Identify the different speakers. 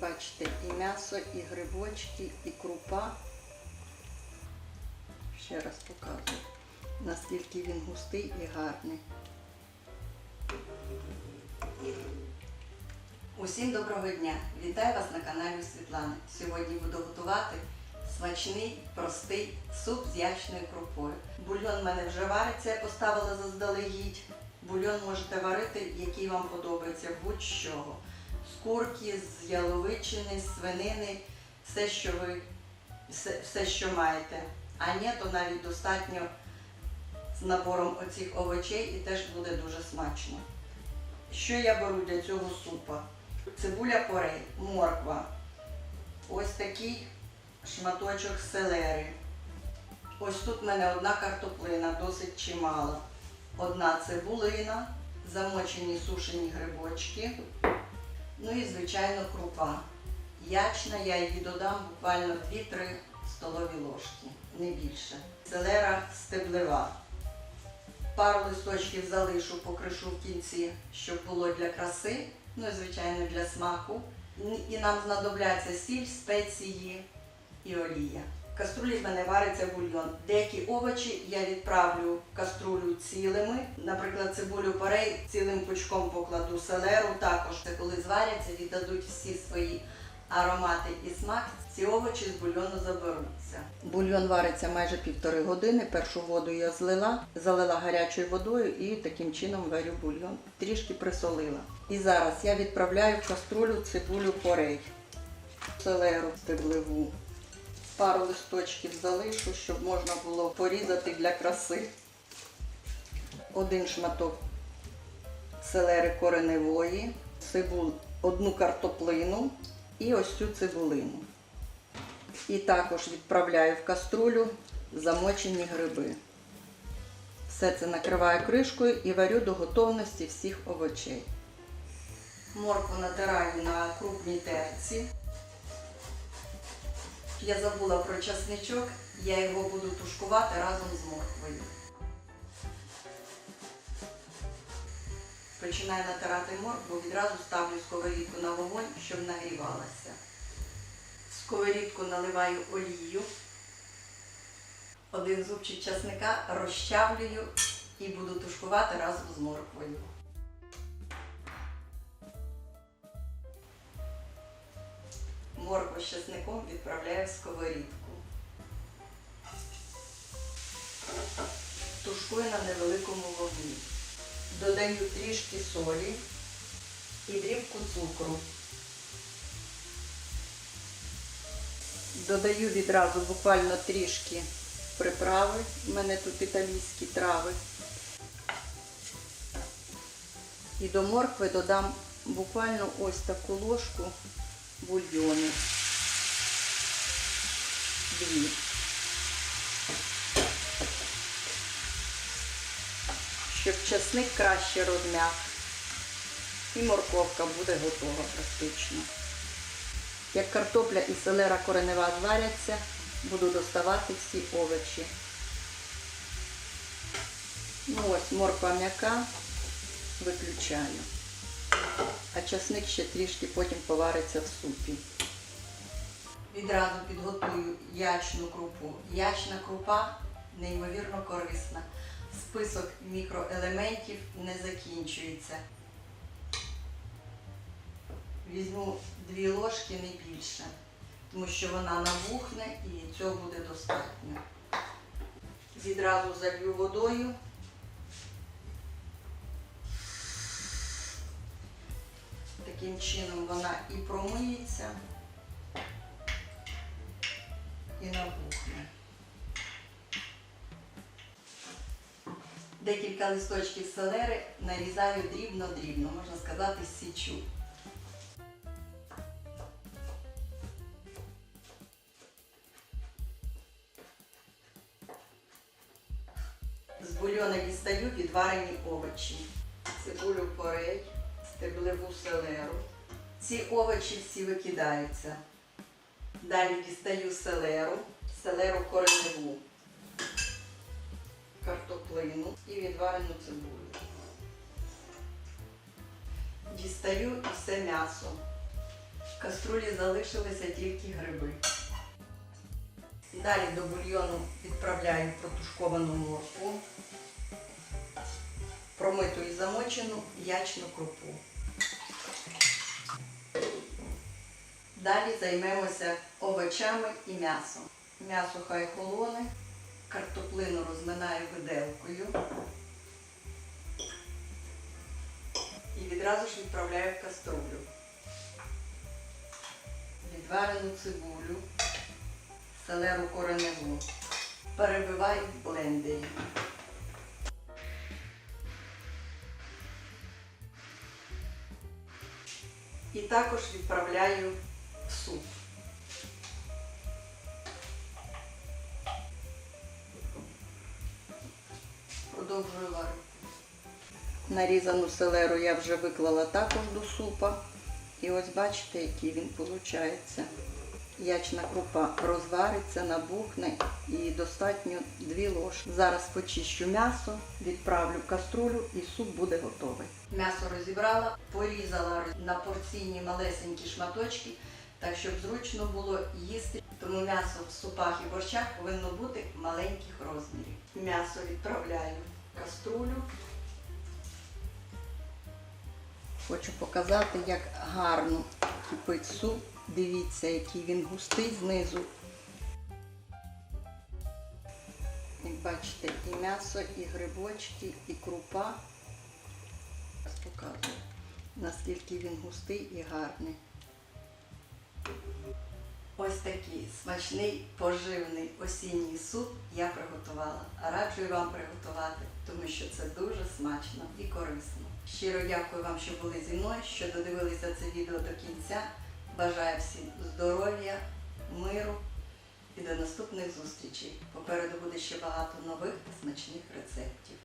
Speaker 1: Бачите, і м'ясо, і грибочки, і крупа. Ще раз показую, наскільки він густий і гарний. Усім доброго дня! Вітаю вас на каналі Світлани. Сьогодні буду готувати смачний, простий суп з ячною крупою. Бульйон в мене вже вариться, я поставила заздалегідь. Бульйон можете варити, який вам подобається, будь-що. З курки, з яловичини, з свинини, все, що ви все, все, що маєте. А ні, то навіть достатньо з набором оцих овочей і теж буде дуже смачно. Що я беру для цього супа? Цибуля порей, морква, ось такий шматочок селери. Ось тут в мене одна картоплина, досить чимала. Одна цибулина, замочені сушені грибочки. Ну і, звичайно, крупа. Ячна, я її додам буквально 2-3 столові ложки, не більше. Селера стеблева. Пару листочків залишу, покришу в кінці, щоб було для краси, ну і звичайно для смаку. І нам знадобляться сіль, спеції і олія. Каструлі в мене вариться бульйон. Деякі овочі я відправлю в каструлю цілими. Наприклад, цибулю порей цілим пучком покладу селеру. Також це коли зваряться, віддадуть всі свої аромати і смак. Ці овочі з бульйону заберуться. Бульйон вариться майже півтори години. Першу воду я злила, залила гарячою водою і таким чином варю бульйон. Трішки присолила. І зараз я відправляю в каструлю цибулю порей, селеру стебливу. Пару листочків залишу, щоб можна було порізати для краси. Один шматок селери кореневої, цибуль, одну картоплину і ось цю цибулину. І також відправляю в каструлю замочені гриби. Все це накриваю кришкою і варю до готовності всіх овочей. Моркву натираю на крупній терці. Я забула про часничок, я його буду тушкувати разом з морквою. Починаю натирати моркву, відразу ставлю сковорідку на вогонь, щоб нагрівалася. В сковорідку наливаю олію, один зубчик часника розчавлюю і буду тушкувати разом з морквою. Часником відправляю в сковорідку. Тушкую на невеликому вогні. Додаю трішки солі і дрібку цукру. Додаю відразу буквально трішки приправи. У мене тут італійські трави. І до моркви додам буквально ось таку ложку бульйону. Дві. Щоб часник краще розм'як. І морковка буде готова практично. Як картопля і селера коренева зваряться, буду доставати всі овочі. Ну ось морква м'яка, виключаю. А часник ще трішки потім повариться в супі. Відразу підготую ячну крупу. Ячна крупа неймовірно корисна. Список мікроелементів не закінчується. Візьму дві ложки, не більше, тому що вона набухне і цього буде достатньо. Відразу залью водою. Таким чином вона і промиється, і набухне. Декілька листочків селери нарізаю дрібно-дрібно, можна сказати, січу. З бульйона дістаю відварені овочі, цибулю порей, стеблеву селеру. Ці овочі всі викидаються. Далі дістаю селеру, селеру кореневу, картоплину і відварену цибулю. Дістаю все м'ясо. В каструлі залишилися тільки гриби. Далі до бульйону відправляю протушковану моркву, промиту і замочену ячну крупу. Далі займемося овочами і м'ясом. М'ясо хай холоне, картоплину розминаю виделкою і відразу ж відправляю в каструлю. Відварену цибулю, селеру кореневу. Перебиваю в блендері. І також відправляю суп. Продовжую варити. Нарізану селеру я вже виклала також до супа. І ось бачите, який він виходить. Ячна крупа розвариться, набухне і достатньо 2 ложки. Зараз почищу м'ясо, відправлю в каструлю і суп буде готовий. М'ясо розібрала, порізала на порційні малесенькі шматочки, так щоб зручно було їсти. Тому м'ясо в супах і борщах повинно бути маленьких розмірів. М'ясо відправляю в каструлю. Хочу показати, як гарно кипить суп. Дивіться, який він густий знизу. Як бачите, і м'ясо, і грибочки, і крупа. Зараз покажу, наскільки він густий і гарний. Ось такий смачний поживний осінній суп я приготувала. Раджу вам приготувати, тому що це дуже смачно і корисно. Щиро дякую вам, що були зі мною, що додивилися це відео до кінця. Бажаю всім здоров'я, миру і до наступних зустрічей. Попереду буде ще багато нових смачних рецептів.